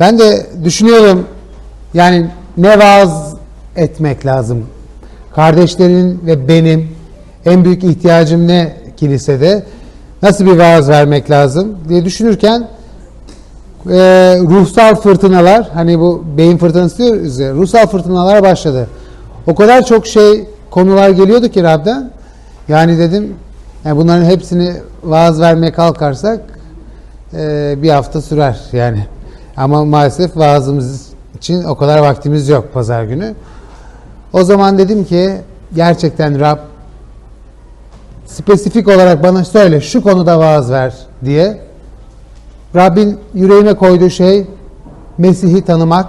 Ben de düşünüyorum yani ne vaaz etmek lazım. Kardeşlerin ve benim en büyük ihtiyacım ne kilisede? Nasıl bir vaaz vermek lazım diye düşünürken e, ruhsal fırtınalar hani bu beyin fırtınası diyoruz ya ruhsal fırtınalar başladı. O kadar çok şey konular geliyordu ki Rab'den. Yani dedim yani bunların hepsini vaaz vermeye kalkarsak e, bir hafta sürer yani. Ama maalesef vaazımız için o kadar vaktimiz yok pazar günü. O zaman dedim ki gerçekten Rab spesifik olarak bana söyle şu konuda vaaz ver diye. Rabbin yüreğime koyduğu şey Mesih'i tanımak,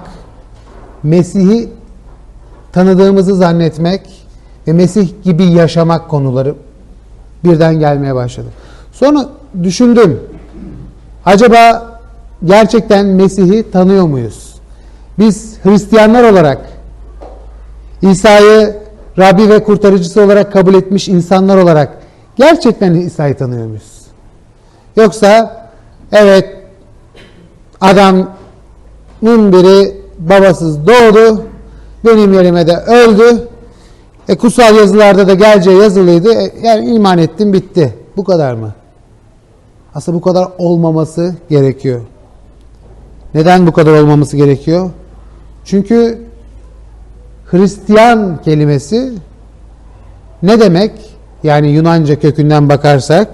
Mesih'i tanıdığımızı zannetmek ve Mesih gibi yaşamak konuları birden gelmeye başladı. Sonra düşündüm. Acaba gerçekten Mesih'i tanıyor muyuz? Biz Hristiyanlar olarak İsa'yı Rabbi ve kurtarıcısı olarak kabul etmiş insanlar olarak gerçekten İsa'yı tanıyor muyuz? Yoksa evet adamın biri babasız doğdu, benim yerime de öldü. E kutsal yazılarda da geleceği yazılıydı. E, yani iman ettim bitti. Bu kadar mı? Aslında bu kadar olmaması gerekiyor. Neden bu kadar olmaması gerekiyor? Çünkü Hristiyan kelimesi ne demek? Yani Yunanca kökünden bakarsak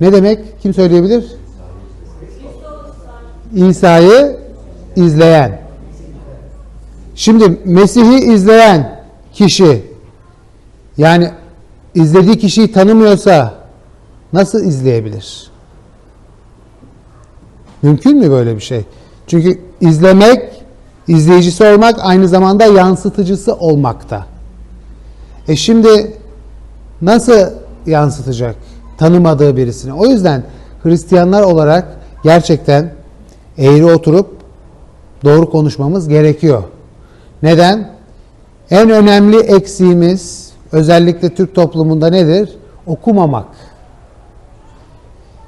ne demek? Kim söyleyebilir? İsa'yı izleyen. Şimdi Mesih'i izleyen kişi yani izlediği kişiyi tanımıyorsa nasıl izleyebilir? Mümkün mü böyle bir şey? Çünkü izlemek, izleyicisi olmak aynı zamanda yansıtıcısı olmakta. E şimdi nasıl yansıtacak tanımadığı birisini? O yüzden Hristiyanlar olarak gerçekten eğri oturup doğru konuşmamız gerekiyor. Neden? En önemli eksiğimiz özellikle Türk toplumunda nedir? Okumamak.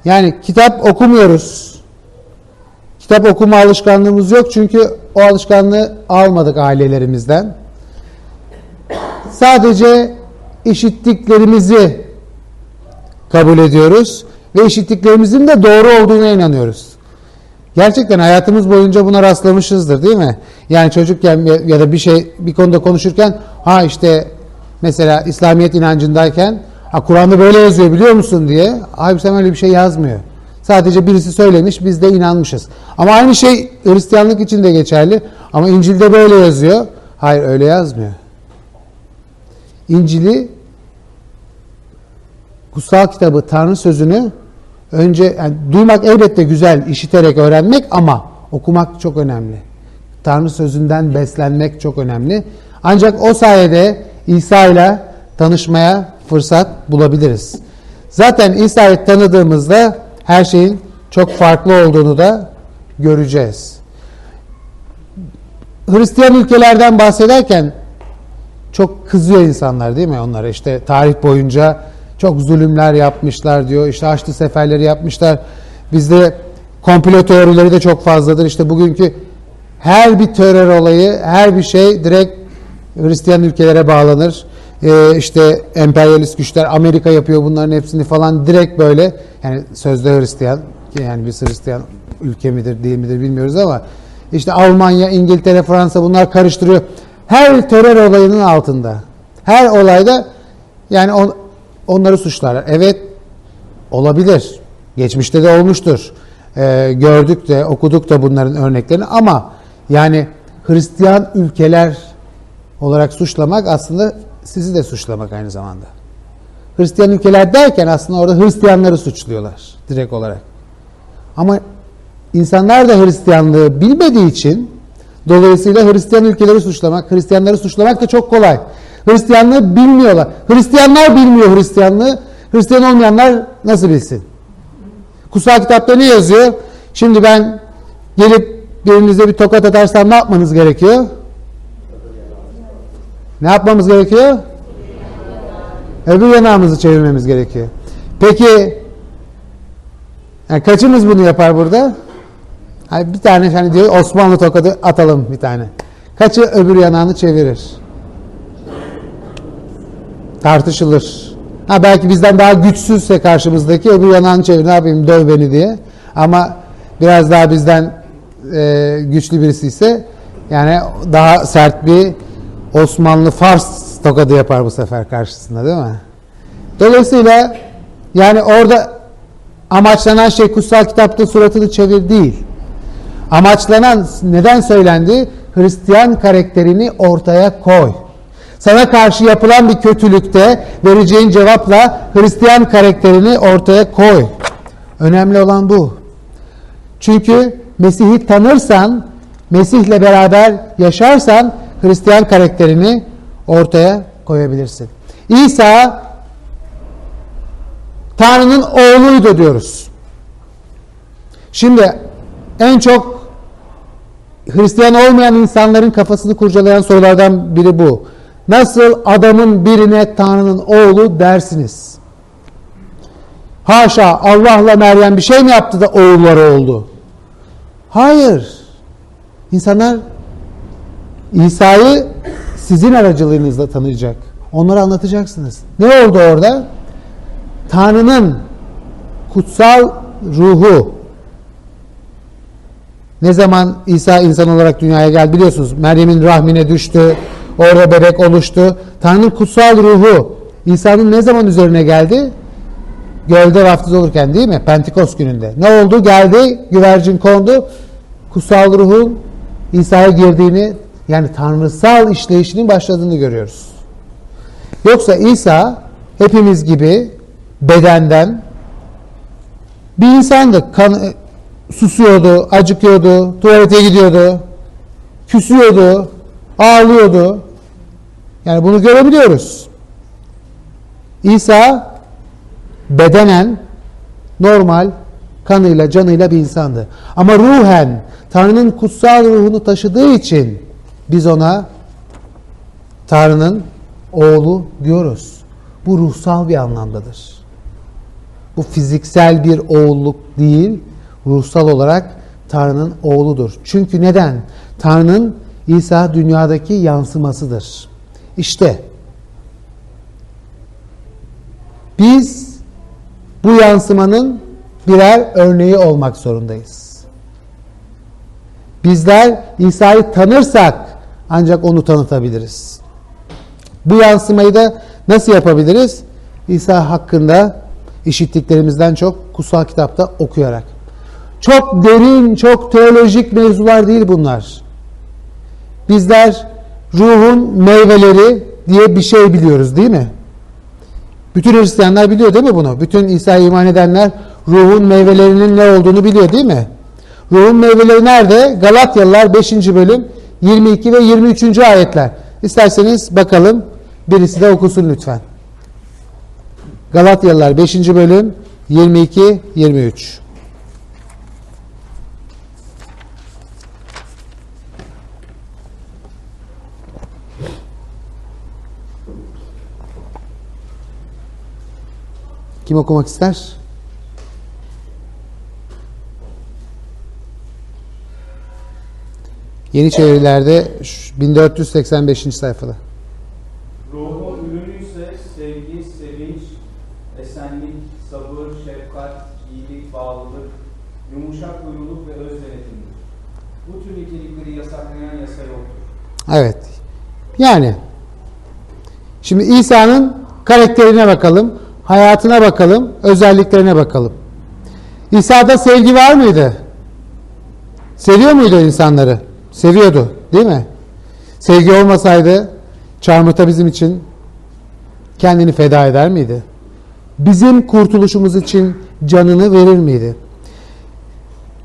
Yani kitap okumuyoruz. Kitap okuma alışkanlığımız yok çünkü o alışkanlığı almadık ailelerimizden. Sadece işittiklerimizi kabul ediyoruz ve işittiklerimizin de doğru olduğuna inanıyoruz. Gerçekten hayatımız boyunca buna rastlamışızdır değil mi? Yani çocukken ya da bir şey bir konuda konuşurken ha işte mesela İslamiyet inancındayken Kur'an'da böyle yazıyor biliyor musun diye. Abi sen öyle bir şey yazmıyor. Sadece birisi söylemiş biz de inanmışız. Ama aynı şey Hristiyanlık için de geçerli. Ama İncil'de böyle yazıyor. Hayır öyle yazmıyor. İncil'i kutsal kitabı Tanrı sözünü önce yani duymak elbette güzel, işiterek öğrenmek ama okumak çok önemli. Tanrı sözünden beslenmek çok önemli. Ancak o sayede İsa ile tanışmaya fırsat bulabiliriz. Zaten İsa'yı tanıdığımızda her şeyin çok farklı olduğunu da göreceğiz. Hristiyan ülkelerden bahsederken çok kızıyor insanlar değil mi onlara? İşte tarih boyunca çok zulümler yapmışlar diyor. İşte Haçlı seferleri yapmışlar. Bizde komplo teorileri de çok fazladır. İşte bugünkü her bir terör olayı, her bir şey direkt Hristiyan ülkelere bağlanır. Ee, işte emperyalist güçler Amerika yapıyor bunların hepsini falan direkt böyle yani sözde Hristiyan yani biz Hristiyan ülke midir değil midir bilmiyoruz ama işte Almanya, İngiltere, Fransa bunlar karıştırıyor. Her terör olayının altında. Her olayda yani on, onları suçlarlar. Evet olabilir. Geçmişte de olmuştur. Ee, gördük de okuduk da bunların örneklerini ama yani Hristiyan ülkeler olarak suçlamak aslında sizi de suçlamak aynı zamanda. Hristiyan ülkeler derken aslında orada Hristiyanları suçluyorlar direkt olarak. Ama insanlar da Hristiyanlığı bilmediği için dolayısıyla Hristiyan ülkeleri suçlamak, Hristiyanları suçlamak da çok kolay. Hristiyanlığı bilmiyorlar. Hristiyanlar bilmiyor Hristiyanlığı. Hristiyan olmayanlar nasıl bilsin? Kutsal kitapta ne yazıyor? Şimdi ben gelip birinize bir tokat atarsam ne yapmanız gerekiyor? Ne yapmamız gerekiyor? Öbür yanağımızı çevirmemiz gerekiyor. Peki yani kaçımız bunu yapar burada? Hani bir tane hani diyor Osmanlı tokadı atalım bir tane. Kaçı öbür yanağını çevirir? Tartışılır. Ha belki bizden daha güçsüzse karşımızdaki öbür yanağını çevir ne yapayım döv beni diye. Ama biraz daha bizden e, güçlü birisi ise yani daha sert bir Osmanlı Fars tokadı yapar bu sefer karşısında değil mi? Dolayısıyla yani orada amaçlanan şey kutsal kitapta suratını çevir değil. Amaçlanan neden söylendi? Hristiyan karakterini ortaya koy. Sana karşı yapılan bir kötülükte vereceğin cevapla Hristiyan karakterini ortaya koy. Önemli olan bu. Çünkü Mesih'i tanırsan, Mesih'le beraber yaşarsan Hristiyan karakterini ortaya koyabilirsin. İsa Tanrı'nın oğluydu diyoruz. Şimdi en çok Hristiyan olmayan insanların kafasını kurcalayan sorulardan biri bu. Nasıl adamın birine Tanrı'nın oğlu dersiniz? Haşa Allah'la Meryem bir şey mi yaptı da oğulları oldu? Hayır. İnsanlar İsa'yı sizin aracılığınızla tanıyacak. Onlara anlatacaksınız. Ne oldu orada? Tanrı'nın kutsal ruhu ne zaman İsa insan olarak dünyaya geldi biliyorsunuz. Meryem'in rahmine düştü. Orada bebek oluştu. Tanrı'nın kutsal ruhu İsa'nın ne zaman üzerine geldi? Gölde vaftiz olurken değil mi? Pentekost gününde. Ne oldu? Geldi, güvercin kondu. Kutsal ruhun İsa'ya girdiğini yani tanrısal işleyişinin başladığını görüyoruz. Yoksa İsa hepimiz gibi bedenden bir insandı. Kan, susuyordu, acıkıyordu, tuvalete gidiyordu, küsüyordu, ağlıyordu. Yani bunu görebiliyoruz. İsa bedenen normal kanıyla canıyla bir insandı. Ama ruhen Tanrı'nın kutsal ruhunu taşıdığı için biz ona Tanrı'nın oğlu diyoruz. Bu ruhsal bir anlamdadır. Bu fiziksel bir oğulluk değil, ruhsal olarak Tanrı'nın oğludur. Çünkü neden? Tanrı'nın İsa dünyadaki yansımasıdır. İşte biz bu yansımanın birer örneği olmak zorundayız. Bizler İsa'yı tanırsak ancak onu tanıtabiliriz. Bu yansımayı da nasıl yapabiliriz? İsa hakkında işittiklerimizden çok kutsal kitapta okuyarak. Çok derin, çok teolojik mevzular değil bunlar. Bizler ruhun meyveleri diye bir şey biliyoruz değil mi? Bütün Hristiyanlar biliyor değil mi bunu? Bütün İsa'ya iman edenler ruhun meyvelerinin ne olduğunu biliyor değil mi? Ruhun meyveleri nerede? Galatyalılar 5. bölüm 22 ve 23. ayetler. İsterseniz bakalım birisi de okusun lütfen. Galatyalılar 5. bölüm 22 23. Kim okumak ister? Yeni çevirilerde şu 1485. sayfada. Ruhun ürünü ise sevgi, sevinç, esenlik, sabır, şefkat, iyilik, bağlılık, yumuşak huyluluk ve öz denetimdir. Bu tür nitelikleri yasaklayan yasa yoktur. Evet. Yani şimdi İsa'nın karakterine bakalım, hayatına bakalım, özelliklerine bakalım. İsa'da sevgi var mıydı? Seviyor muydu insanları? Seviyordu, değil mi? Sevgi olmasaydı çarmıhta bizim için kendini feda eder miydi? Bizim kurtuluşumuz için canını verir miydi?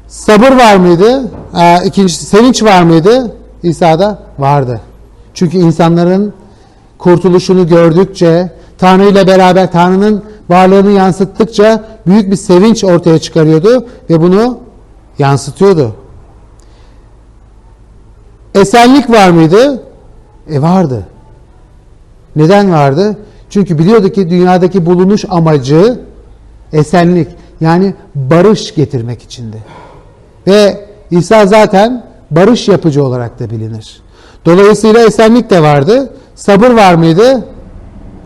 Sabır var mıydı? Ee, ikincisi sevinç var mıydı? İsa'da vardı. Çünkü insanların kurtuluşunu gördükçe, Tanrı ile beraber Tanrı'nın varlığını yansıttıkça büyük bir sevinç ortaya çıkarıyordu ve bunu yansıtıyordu. Esenlik var mıydı? E vardı. Neden vardı? Çünkü biliyordu ki dünyadaki bulunuş amacı esenlik yani barış getirmek içindi. Ve İsa zaten barış yapıcı olarak da bilinir. Dolayısıyla esenlik de vardı. Sabır var mıydı?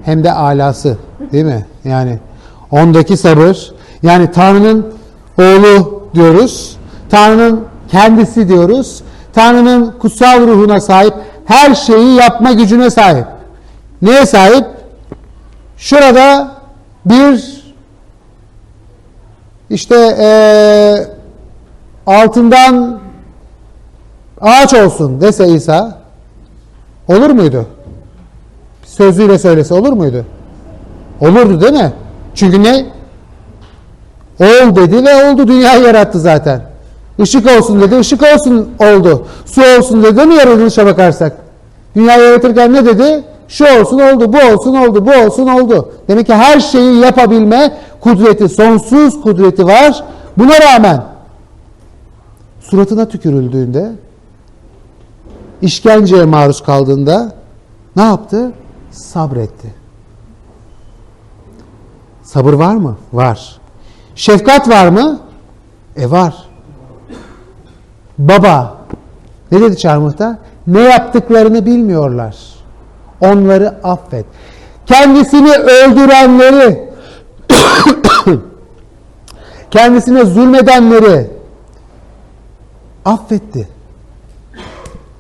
Hem de alası değil mi? Yani ondaki sabır. Yani Tanrı'nın oğlu diyoruz. Tanrı'nın kendisi diyoruz. Tanrı'nın kutsal ruhuna sahip, her şeyi yapma gücüne sahip. Neye sahip? Şurada bir işte eee, altından ağaç olsun dese İsa olur muydu? Sözüyle söylese olur muydu? Olurdu değil mi? Çünkü ne? Ol dedi ve oldu. Dünyayı yarattı zaten. Işık olsun dedi. ışık olsun oldu. Su olsun dedi mi yaratılışa bakarsak? Dünyayı yaratırken ne dedi? Şu olsun oldu, bu olsun oldu, bu olsun oldu. Demek ki her şeyi yapabilme kudreti, sonsuz kudreti var. Buna rağmen suratına tükürüldüğünde, işkenceye maruz kaldığında ne yaptı? Sabretti. Sabır var mı? Var. Şefkat var mı? E var. Baba, ne dedi çarmıhta? Ne yaptıklarını bilmiyorlar. Onları affet. Kendisini öldürenleri, kendisine zulmedenleri affetti.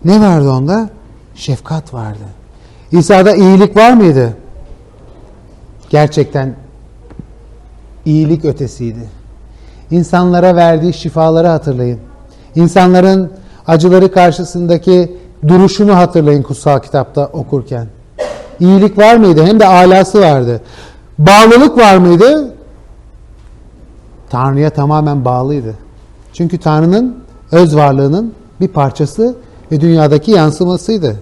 Ne vardı onda? Şefkat vardı. İsa'da iyilik var mıydı? Gerçekten iyilik ötesiydi. İnsanlara verdiği şifaları hatırlayın. İnsanların acıları karşısındaki duruşunu hatırlayın kutsal kitapta okurken. İyilik var mıydı? Hem de alası vardı. Bağlılık var mıydı? Tanrı'ya tamamen bağlıydı. Çünkü Tanrı'nın öz varlığının bir parçası ve dünyadaki yansımasıydı.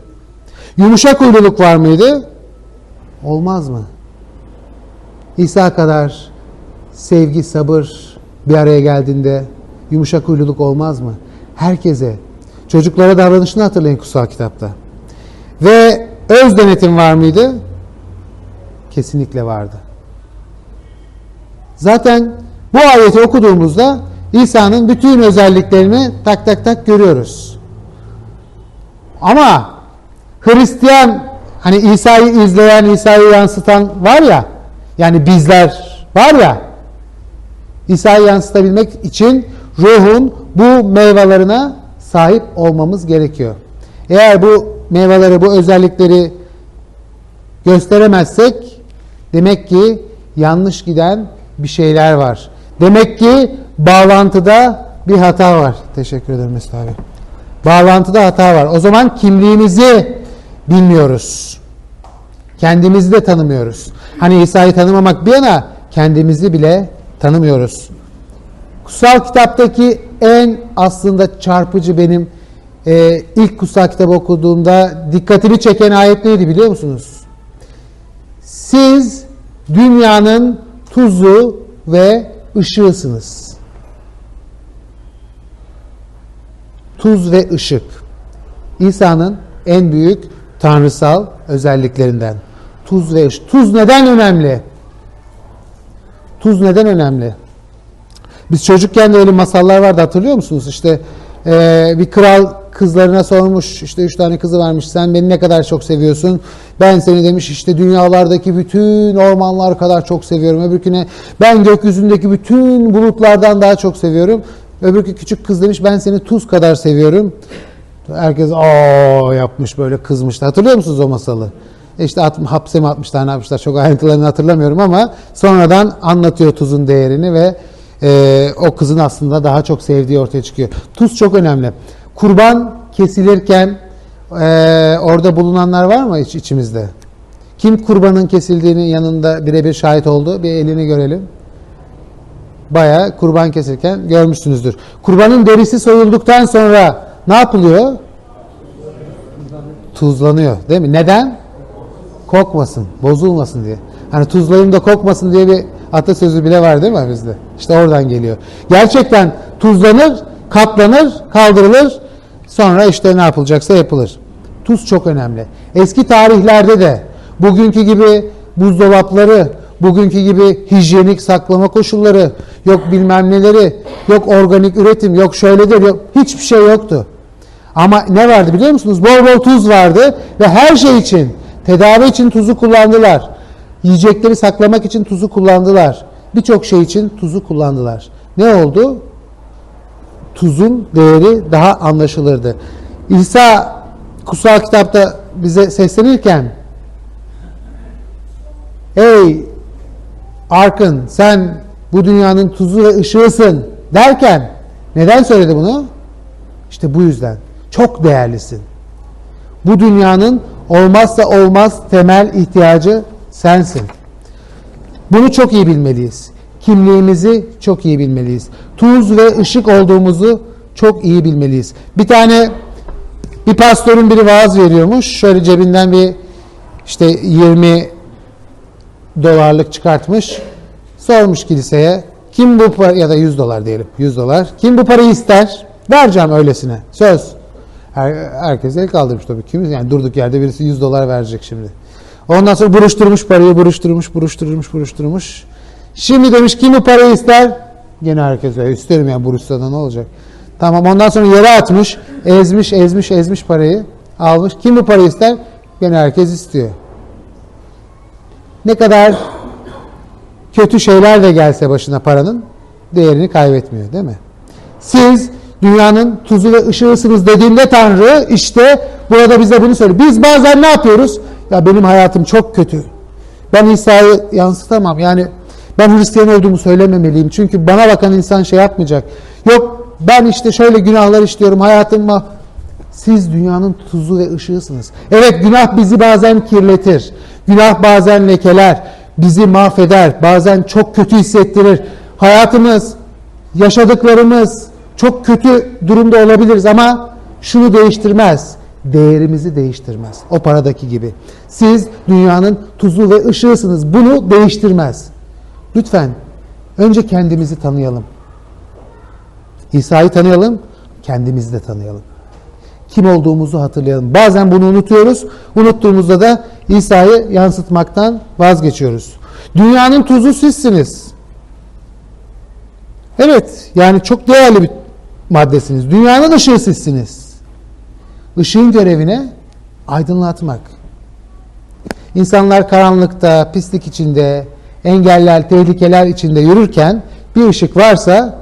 Yumuşak huyluluk var mıydı? Olmaz mı? İsa kadar sevgi, sabır bir araya geldiğinde yumuşak huyluluk olmaz mı? Herkese, çocuklara davranışını hatırlayın kutsal kitapta. Ve öz denetim var mıydı? Kesinlikle vardı. Zaten bu ayeti okuduğumuzda İsa'nın bütün özelliklerini tak tak tak görüyoruz. Ama Hristiyan hani İsa'yı izleyen, İsa'yı yansıtan var ya yani bizler var ya İsa'yı yansıtabilmek için ruhun bu meyvelerine sahip olmamız gerekiyor. Eğer bu meyveleri, bu özellikleri gösteremezsek demek ki yanlış giden bir şeyler var. Demek ki bağlantıda bir hata var. Teşekkür ederim Mesut abi. Bağlantıda hata var. O zaman kimliğimizi bilmiyoruz. Kendimizi de tanımıyoruz. Hani İsa'yı tanımamak bir yana kendimizi bile tanımıyoruz. Kutsal kitaptaki en aslında çarpıcı benim e, ilk kutsal kitabı okuduğumda dikkatimi çeken ayet neydi biliyor musunuz? Siz dünyanın tuzu ve ışığısınız. Tuz ve ışık. İsa'nın en büyük tanrısal özelliklerinden. Tuz ve ışık. Tuz neden önemli? Tuz neden önemli? Biz çocukken de öyle masallar vardı hatırlıyor musunuz? İşte eee, bir kral kızlarına sormuş işte üç tane kızı varmış sen beni ne kadar çok seviyorsun? Ben seni demiş işte dünyalardaki bütün ormanlar kadar çok seviyorum. Öbürküne ben gökyüzündeki bütün bulutlardan daha çok seviyorum. Öbürkü küçük kız demiş ben seni tuz kadar seviyorum. Herkes aa yapmış böyle kızmıştı hatırlıyor musunuz o masalı? E işte at, hapse mi atmışlar ne yapmışlar? Çok ayrıntılarını hatırlamıyorum ama sonradan anlatıyor tuzun değerini ve e, o kızın aslında daha çok sevdiği ortaya çıkıyor. Tuz çok önemli. Kurban kesilirken e, orada bulunanlar var mı iç, içimizde? Kim kurbanın kesildiğinin yanında birebir şahit oldu? Bir elini görelim. Bayağı kurban kesilirken görmüşsünüzdür. Kurbanın derisi soyulduktan sonra ne yapılıyor? Tuzlanıyor değil mi? Neden? Kokmasın, bozulmasın diye. Hani tuzlayayım da kokmasın diye bir atasözü bile var değil mi bizde? İşte oradan geliyor. Gerçekten tuzlanır, katlanır, kaldırılır. Sonra işte ne yapılacaksa yapılır. Tuz çok önemli. Eski tarihlerde de bugünkü gibi buzdolapları, bugünkü gibi hijyenik saklama koşulları, yok bilmem neleri, yok organik üretim, yok şöyledir, yok hiçbir şey yoktu. Ama ne vardı biliyor musunuz? Bol bol tuz vardı ve her şey için, tedavi için tuzu kullandılar. Yiyecekleri saklamak için tuzu kullandılar. Birçok şey için tuzu kullandılar. Ne oldu? Tuzun değeri daha anlaşılırdı. İsa kutsal kitapta bize seslenirken Ey Arkın sen bu dünyanın tuzu ve ışığısın derken neden söyledi bunu? İşte bu yüzden. Çok değerlisin. Bu dünyanın olmazsa olmaz temel ihtiyacı sensin. Bunu çok iyi bilmeliyiz. Kimliğimizi çok iyi bilmeliyiz. Tuz ve ışık olduğumuzu çok iyi bilmeliyiz. Bir tane bir pastörün biri vaaz veriyormuş. Şöyle cebinden bir işte 20 dolarlık çıkartmış. Sormuş kiliseye. Kim bu para ya da 100 dolar diyelim. 100 dolar. Kim bu parayı ister? Vereceğim öylesine. Söz. Her, herkes el kaldırmış tabii. Kim yani durduk yerde birisi 100 dolar verecek şimdi. Ondan sonra buruşturmuş parayı, buruşturmuş, buruşturmuş, buruşturmuş. Şimdi demiş kim bu parayı ister? Gene herkes öyle isterim yani buruşsa da ne olacak? Tamam ondan sonra yere atmış, ezmiş, ezmiş, ezmiş parayı. Almış. Kim bu parayı ister? Gene herkes istiyor. Ne kadar kötü şeyler de gelse başına paranın değerini kaybetmiyor değil mi? Siz dünyanın tuzu ve ışığısınız dediğinde Tanrı işte burada bize bunu söylüyor. Biz bazen ne yapıyoruz? Ya benim hayatım çok kötü. Ben İsa'yı yansıtamam. Yani ben Hristiyan olduğumu söylememeliyim. Çünkü bana bakan insan şey yapmayacak. Yok ben işte şöyle günahlar işliyorum hayatımda. Siz dünyanın tuzu ve ışığısınız. Evet günah bizi bazen kirletir. Günah bazen lekeler. Bizi mahveder. Bazen çok kötü hissettirir. Hayatımız, yaşadıklarımız çok kötü durumda olabiliriz ama şunu değiştirmez. Değerimizi değiştirmez. O paradaki gibi. Siz dünyanın tuzu ve ışığısınız. Bunu değiştirmez. Lütfen önce kendimizi tanıyalım. İsa'yı tanıyalım, kendimizi de tanıyalım. Kim olduğumuzu hatırlayalım. Bazen bunu unutuyoruz. Unuttuğumuzda da İsa'yı yansıtmaktan vazgeçiyoruz. Dünyanın tuzu sizsiniz. Evet, yani çok değerli bir maddesiniz. Dünyanın ışığı sizsiniz. Işığın görevine aydınlatmak. İnsanlar karanlıkta, pislik içinde, engeller, tehlikeler içinde yürürken bir ışık varsa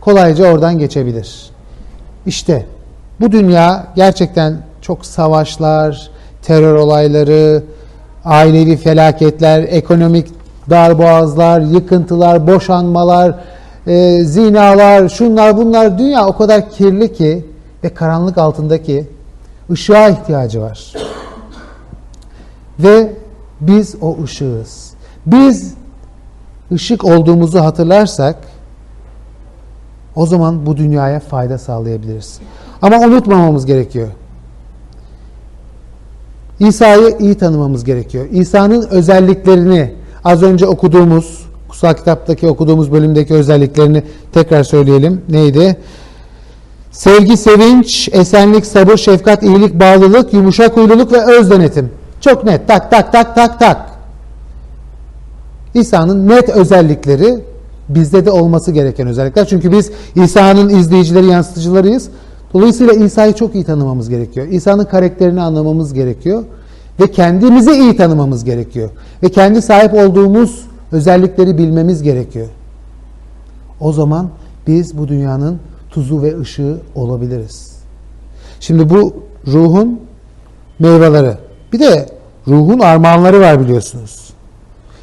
kolayca oradan geçebilir. İşte bu dünya gerçekten çok savaşlar, terör olayları, ailevi felaketler, ekonomik darboğazlar, yıkıntılar, boşanmalar, e, zinalar, şunlar bunlar dünya o kadar kirli ki ve karanlık altındaki ışığa ihtiyacı var. Ve biz o ışığız. Biz ışık olduğumuzu hatırlarsak o zaman bu dünyaya fayda sağlayabiliriz. Ama unutmamamız gerekiyor. İsa'yı iyi tanımamız gerekiyor. İsa'nın özelliklerini az önce okuduğumuz, kutsal kitaptaki okuduğumuz bölümdeki özelliklerini tekrar söyleyelim. Neydi? Sevgi, sevinç, esenlik, sabır, şefkat, iyilik, bağlılık, yumuşak huyluluk ve öz denetim. Çok net. Tak tak tak tak tak. İsa'nın net özellikleri bizde de olması gereken özellikler. Çünkü biz İsa'nın izleyicileri, yansıtıcılarıyız. Dolayısıyla İsa'yı çok iyi tanımamız gerekiyor. İsa'nın karakterini anlamamız gerekiyor. Ve kendimizi iyi tanımamız gerekiyor. Ve kendi sahip olduğumuz özellikleri bilmemiz gerekiyor. O zaman biz bu dünyanın tuzu ve ışığı olabiliriz. Şimdi bu ruhun meyveleri. Bir de ruhun armağanları var biliyorsunuz.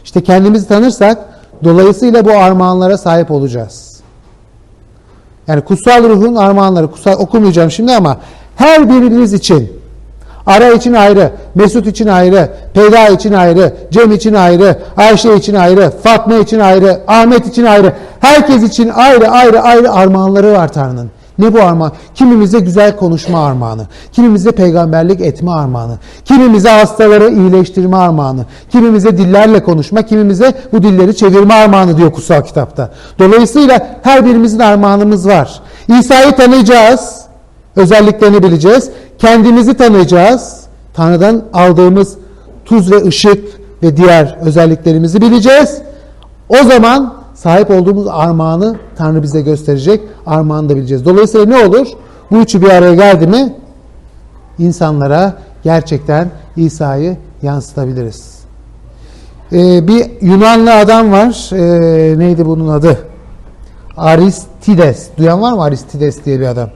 İşte kendimizi tanırsak dolayısıyla bu armağanlara sahip olacağız. Yani kutsal ruhun armağanları, kutsal okumayacağım şimdi ama her biriniz için Ara için ayrı, Mesut için ayrı, Peyda için ayrı, Cem için ayrı, Ayşe için ayrı, Fatma için ayrı, Ahmet için ayrı. Herkes için ayrı ayrı ayrı armağanları var Tanrı'nın. Ne bu armağan? Kimimize güzel konuşma armağanı, kimimize peygamberlik etme armağanı, kimimize hastaları iyileştirme armağanı, kimimize dillerle konuşma, kimimize bu dilleri çevirme armağanı diyor kutsal kitapta. Dolayısıyla her birimizin armağanımız var. İsa'yı tanıyacağız, özelliklerini bileceğiz. Kendimizi tanıyacağız. Tanrı'dan aldığımız tuz ve ışık ve diğer özelliklerimizi bileceğiz. O zaman sahip olduğumuz armağanı Tanrı bize gösterecek. Armağanı da bileceğiz. Dolayısıyla ne olur? Bu üçü bir araya geldi mi insanlara gerçekten İsa'yı yansıtabiliriz. Ee, bir Yunanlı adam var. Ee, neydi bunun adı? Aristides. Duyan var mı Aristides diye bir adam?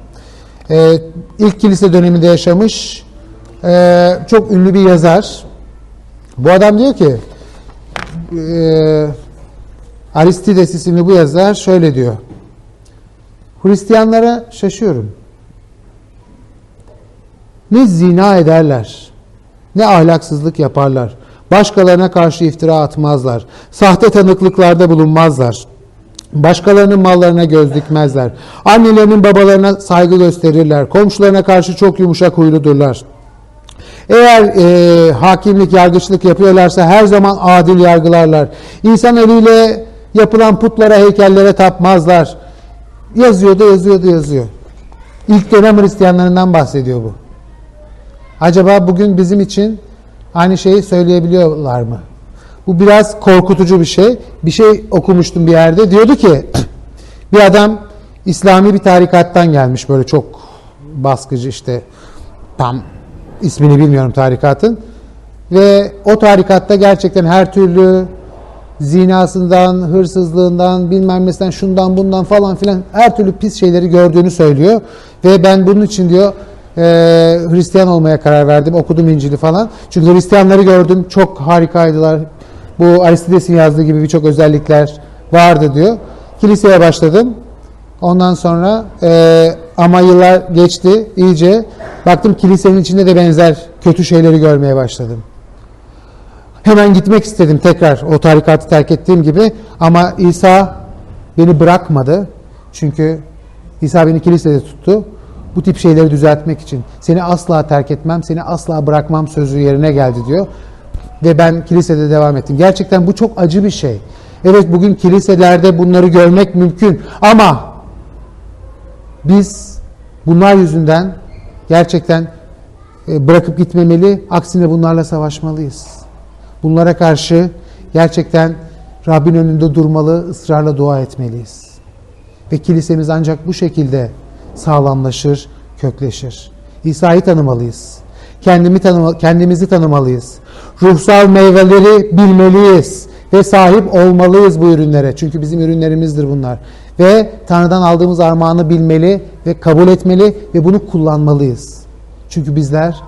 Ee, ilk kilise döneminde yaşamış. Ee, çok ünlü bir yazar. Bu adam diyor ki e, Aristides isimli bu yazar şöyle diyor. Hristiyanlara şaşıyorum. Ne zina ederler, ne ahlaksızlık yaparlar. Başkalarına karşı iftira atmazlar. Sahte tanıklıklarda bulunmazlar. Başkalarının mallarına göz dikmezler. Annelerinin babalarına saygı gösterirler. Komşularına karşı çok yumuşak huyludurlar. Eğer e, hakimlik, yargıçlık yapıyorlarsa her zaman adil yargılarlar. İnsan eliyle yapılan putlara, heykellere tapmazlar. Yazıyor da yazıyor da yazıyor. İlk dönem Hristiyanlarından bahsediyor bu. Acaba bugün bizim için aynı şeyi söyleyebiliyorlar mı? Bu biraz korkutucu bir şey. Bir şey okumuştum bir yerde. Diyordu ki bir adam İslami bir tarikattan gelmiş böyle çok baskıcı işte tam ismini bilmiyorum tarikatın. Ve o tarikatta gerçekten her türlü zinasından, hırsızlığından, bilmem nesinden, şundan bundan falan filan her türlü pis şeyleri gördüğünü söylüyor. Ve ben bunun için diyor e, Hristiyan olmaya karar verdim. Okudum İncil'i falan. Çünkü Hristiyanları gördüm. Çok harikaydılar. Bu Aristides'in yazdığı gibi birçok özellikler vardı diyor. Kiliseye başladım. Ondan sonra e, ama yıllar geçti iyice. Baktım kilisenin içinde de benzer kötü şeyleri görmeye başladım. Hemen gitmek istedim tekrar o tarikatı terk ettiğim gibi ama İsa beni bırakmadı. Çünkü İsa beni kilisede tuttu. Bu tip şeyleri düzeltmek için. Seni asla terk etmem, seni asla bırakmam sözü yerine geldi diyor. Ve ben kilisede devam ettim. Gerçekten bu çok acı bir şey. Evet bugün kiliselerde bunları görmek mümkün ama biz bunlar yüzünden gerçekten e, bırakıp gitmemeli, aksine bunlarla savaşmalıyız. Bunlara karşı gerçekten Rabbin önünde durmalı, ısrarla dua etmeliyiz. Ve kilisemiz ancak bu şekilde sağlamlaşır, kökleşir. İsa'yı tanımalıyız. Kendimi tanıma, kendimizi tanımalıyız. Ruhsal meyveleri bilmeliyiz ve sahip olmalıyız bu ürünlere. Çünkü bizim ürünlerimizdir bunlar. Ve Tanrı'dan aldığımız armağanı bilmeli ve kabul etmeli ve bunu kullanmalıyız. Çünkü bizler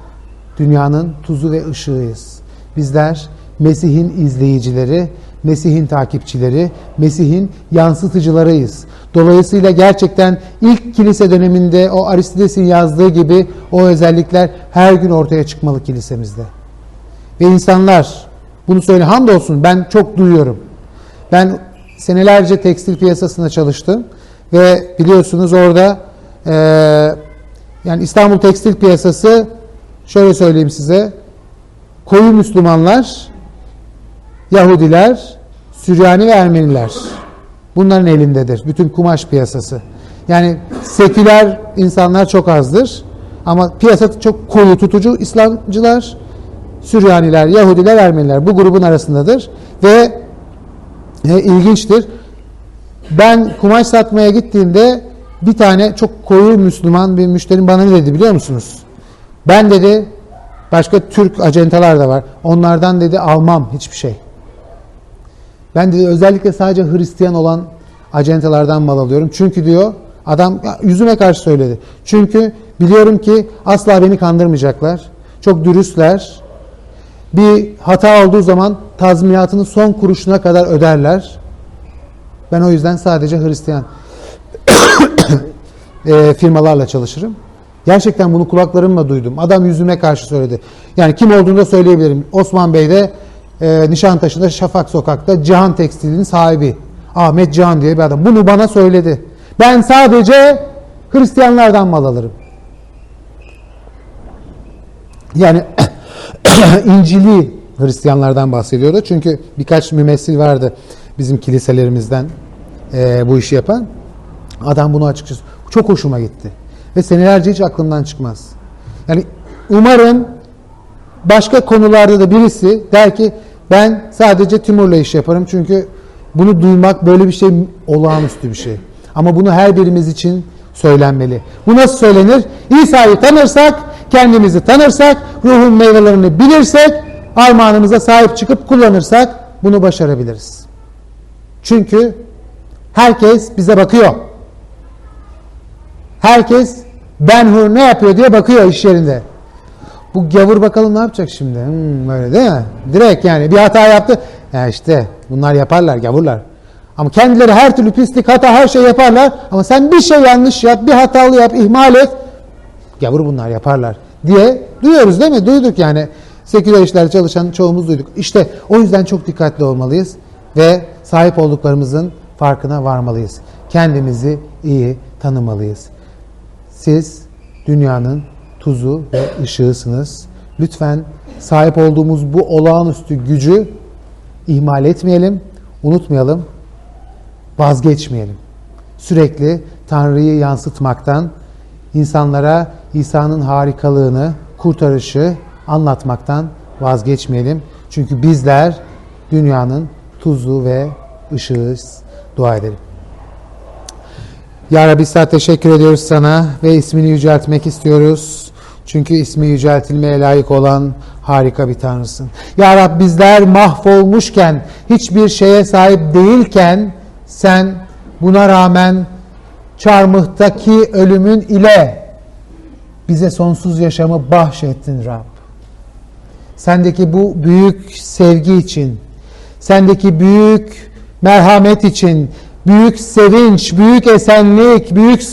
dünyanın tuzu ve ışığıyız. Bizler Mesih'in izleyicileri, Mesih'in takipçileri, Mesih'in yansıtıcılarıyız. Dolayısıyla gerçekten ilk kilise döneminde o Aristides'in yazdığı gibi o özellikler her gün ortaya çıkmalı kilisemizde. Ve insanlar bunu söyle hamdolsun ben çok duyuyorum. Ben senelerce tekstil piyasasında çalıştım ve biliyorsunuz orada e, yani İstanbul tekstil piyasası şöyle söyleyeyim size koyu Müslümanlar, Yahudiler, Süryani ve Ermeniler bunların elindedir. Bütün kumaş piyasası. Yani seküler insanlar çok azdır. Ama piyasa çok koyu tutucu İslamcılar, Süryaniler, Yahudiler, Ermeniler bu grubun arasındadır. Ve e, ilginçtir. Ben kumaş satmaya gittiğimde bir tane çok koyu Müslüman bir müşterim bana ne dedi biliyor musunuz? Ben dedi başka Türk acentalar da var. Onlardan dedi almam hiçbir şey. Ben dedi özellikle sadece Hristiyan olan acentalardan mal alıyorum. Çünkü diyor adam yüzüme karşı söyledi. Çünkü biliyorum ki asla beni kandırmayacaklar. Çok dürüstler. Bir hata olduğu zaman tazminatını son kuruşuna kadar öderler. Ben o yüzden sadece Hristiyan e, firmalarla çalışırım. Gerçekten bunu kulaklarımla duydum. Adam yüzüme karşı söyledi. Yani kim olduğunu da söyleyebilirim. Osman Bey de e, Nişantaşı'nda Şafak Sokak'ta Cihan Tekstil'in sahibi. Ahmet Cihan diye bir adam. Bunu bana söyledi. Ben sadece Hristiyanlardan mal alırım. Yani İncil'i Hristiyanlardan bahsediyordu. Çünkü birkaç mümessil vardı bizim kiliselerimizden e, bu işi yapan. Adam bunu açıkçası çok hoşuma gitti. Ve senelerce hiç aklımdan çıkmaz. Yani umarım başka konularda da birisi der ki Ben sadece Timur'la iş yaparım çünkü bunu duymak böyle bir şey olağanüstü bir şey. Ama bunu her birimiz için söylenmeli. Bu nasıl söylenir? İsa'yı tanırsak, kendimizi tanırsak, ruhun meyvelerini bilirsek, armağanımıza sahip çıkıp kullanırsak bunu başarabiliriz. Çünkü herkes bize bakıyor. Herkes Ben Hur ne yapıyor diye bakıyor iş yerinde. Bu gavur bakalım ne yapacak şimdi? Hmm, böyle değil mi? Direkt yani bir hata yaptı. Ya işte bunlar yaparlar gavurlar. Ama kendileri her türlü pislik, hata, her şey yaparlar. Ama sen bir şey yanlış yap, bir hatalı yap, ihmal et. Gavur bunlar yaparlar diye duyuyoruz değil mi? Duyduk yani. Seküler işlerde çalışan çoğumuz duyduk. İşte o yüzden çok dikkatli olmalıyız ve sahip olduklarımızın farkına varmalıyız. Kendimizi iyi tanımalıyız. Siz dünyanın tuzu ve ışığısınız. Lütfen sahip olduğumuz bu olağanüstü gücü ihmal etmeyelim, unutmayalım, vazgeçmeyelim. Sürekli Tanrı'yı yansıtmaktan, insanlara İsa'nın harikalığını, kurtarışı anlatmaktan vazgeçmeyelim. Çünkü bizler dünyanın tuzu ve ışığıyız. Dua edelim. Ya Rabbi sana teşekkür ediyoruz sana ve ismini yüceltmek istiyoruz. Çünkü ismi yüceltilmeye layık olan harika bir Tanrısın. Ya Rabbi bizler mahvolmuşken, hiçbir şeye sahip değilken sen buna rağmen çarmıhtaki ölümün ile bize sonsuz yaşamı bahşettin Rab. Sendeki bu büyük sevgi için, sendeki büyük merhamet için, büyük sevinç, büyük esenlik, büyük